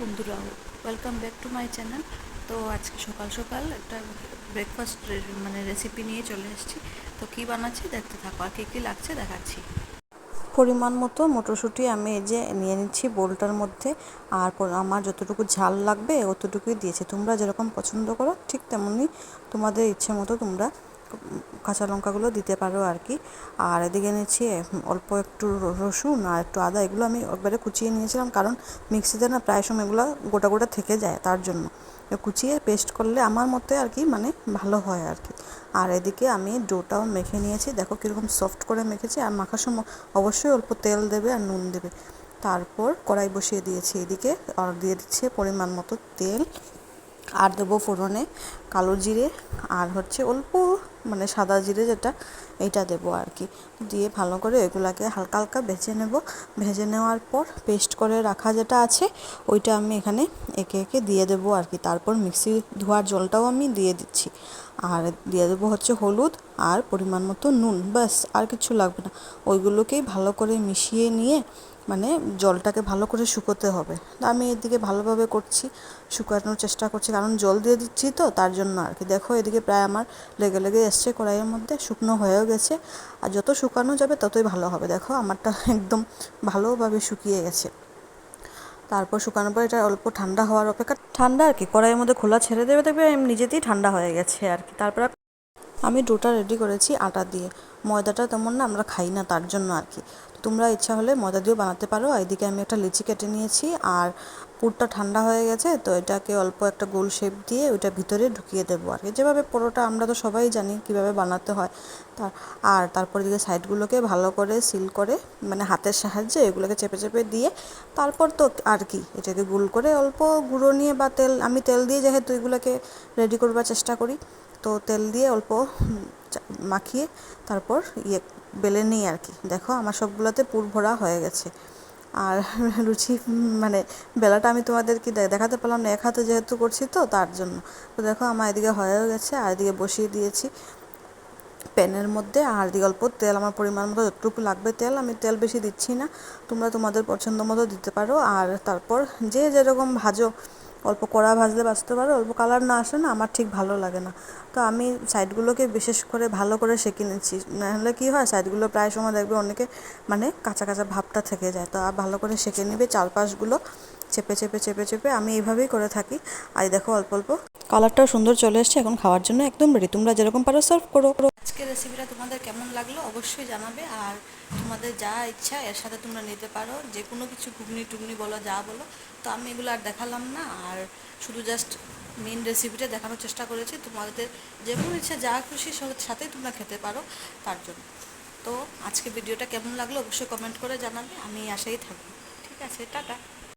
বন্ধুরা welcome back to my channel তো আজকে সকাল সকাল একটা ব্রেকফাস্ট মানে রেসিপি নিয়ে চলে এসেছি। তো কী বানাচ্ছি? দেখতে থাকো, আর কী কী লাগছে দেখাচ্ছি। পরিমাণ মতো মটরশুঁটি আমি এই যে নিয়ে নিচ্ছি বোলটার মধ্যে, আর আমার যতটুকু ঝাল লাগবে অতটুকুই দিয়েছি। তোমরা যেরকম পছন্দ করো, ঠিক তেমনই তোমাদের ইচ্ছে মতো তোমরা কাঁচা লঙ্কাগুলো দিতে পারো আর কি। আর এদিকে উম, অল্প একটু রসুন আর একটু আদা এগুলো আমি একবারে কুচিয়ে নিয়েছিলাম কারণ মিক্সিতে না প্রায় সময় এগুলো গোটা গোটা থেকে যায় তার জন্য। কুচিয়ে পেস্ট করলে আমার মতে আর কি মানে ভালো হয় আর কি। আর এদিকে আমি ডোটাও মেখে নিয়েছি দেখো কীরকম সফট করে মেখেছি আর মাখার সময় অবশ্যই অল্প তেল দেবে আর নুন দেবে। তারপর কড়াই বসিয়ে দিয়েছি এদিকে আর দিয়ে দিচ্ছে পরিমাণ মতো তেল। আর দেবো ফোড়নে কালো জিরে আর হচ্ছে অল্প মানে সাদা জিরে যেটা, এইটা দেবো আর কি দিয়ে ভালো করে এগুলাকে হালকা হালকা ভেজে নেব। ভেজে নেওয়ার পর পেস্ট করে রাখা যেটা আছে, ওইটা আমি এখানে একে একে দিয়ে দেবো আর কি তারপর মিক্সি ধোয়ার জলটাও আমি দিয়ে দিচ্ছি। আর দিয়ে দেবো হচ্ছে হলুদ আর পরিমাণ মতো নুন, ব্যাস, আর কিছু লাগবে না। ওইগুলোকেই ভালো করে মিশিয়ে নিয়ে মানে জলটাকে ভালো করে শুকোতে হবে। তো আমি এদিকে ভালোভাবে করছি, শুকানোর চেষ্টা করছি, কারণ জল দিয়ে দিচ্ছি তো, তার জন্য আর কি। দেখো, এদিকে প্রায় আমার লেগে লেগে এসছে, কড়াইয়ের মধ্যে, শুকনো হয়েও গেছে। আর যত শুকানো যাবে, ততই ভালো হবে। দেখো, আমারটা একদম ভালোভাবে শুকিয়ে গেছে। তারপর শুকানোর পর এটা অল্প ঠান্ডা হওয়ার অপেক্ষা। ঠান্ডা আর কি, কড়াইয়ের মধ্যে খোলা ছেড়ে দেবে দেখবে নিজেতেই ঠান্ডা হয়ে গেছে আর কি। তারপর আমি ডোটা রেডি করেছি, আটা দিয়ে। ময়দাটা তেমন না, আমরা খাই না, তার জন্য আর কি। তোমরা ইচ্ছা হলে ময়দা দিয়েও বানাতে পারো। এদিকে আমি একটা লিচি কেটে নিয়েছি, আর পুরটা ঠান্ডা হয়ে গেছে, তো এটাকে অল্প একটা গোল শেপ দিয়ে ওইটা ভিতরে ঢুকিয়ে দেবো আর কি। যেভাবে পরোটা আমরা তো সবাই জানি কীভাবে বানাতে হয়। তার আর তারপর এদিকে সাইডগুলোকে ভালো করে সিল করে মানে হাতের সাহায্যে এগুলোকে চেপে চেপে দিয়ে, তারপর তো আর কি, এটাকে গোল করে অল্প গুঁড়ো নিয়ে বা তেল, আমি তেল দিয়ে যেহেতু এগুলোকে রেডি করবার চেষ্টা করি। তো তেল দিয়ে অল্প মাখিয়ে তারপর ইয়ে বেলে নিই আর কি। দেখো আমার সবগুলোতে পুর ভরা হয়ে গেছে। আর লুচি মানে বেলাটা আমি তোমাদেরকে দেখাতে পারলাম না, এক হাতে যেহেতু করছি তো তার জন্য। তো দেখো আমার এদিকে হয়েও গেছে, আর এদিকে বসিয়ে দিয়েছি প্যানের মধ্যে। আর দিয়ে অল্প তেল, আমার পরিমাণ মতো যতটুকু লাগবে তেল, আমি তেল বেশি দিচ্ছি না। তোমরা তোমাদের পছন্দ মতো দিতে পারো। আর তারপর যে যেরকম ভাজো অল্প কড়া ভাজলে বাঁচতে পারো, অল্প কালার না আসে না আমার ঠিক ভালো লাগে না। তো আমি সাইডগুলোকে বিশেষ করে ভালো করে সেঁকে নিচ্ছি। নাহলে কী হয়, সাইডগুলো প্রায় সময় দেখবে অনেকে মানে কাঁচা কাঁচা ভাবটা থেকে যায়। তো আর ভালো করে সেঁকে নিবে, চারপাশগুলো চেপে চেপে চেপে চেপে আমি এইভাবেই করে থাকি। আর দেখো অল্প অল্প কালারটাও সুন্দর চলে এসছে, এখন খাওয়ার জন্য একদম রেডি তোমরা যেরকম পারো সার্ভ করো। আজকের রেসিপিটা তোমাদের কেমন লাগল অবশ্যই জানাবে। আর তোমাদের যা ইচ্ছা, এর সাথে তোমরা নিতে পারো। যে কোনো কিছু ঘুগনি টুগনি বলো, যা বলো। তো আমি এগুলো আর দেখালাম না। আর শুধু জাস্ট মেন রেসিপিটা দেখানোর চেষ্টা করেছি। তোমাদের যে যেমন ইচ্ছা, যা খুশি সাথেই তোমরা খেতে পারো তার জন্য। তো আজকে ভিডিওটা কেমন লাগল অবশ্যই কমেন্ট করে জানাবে। আমি আশাই থাকব। ঠিক আছে, টাটা।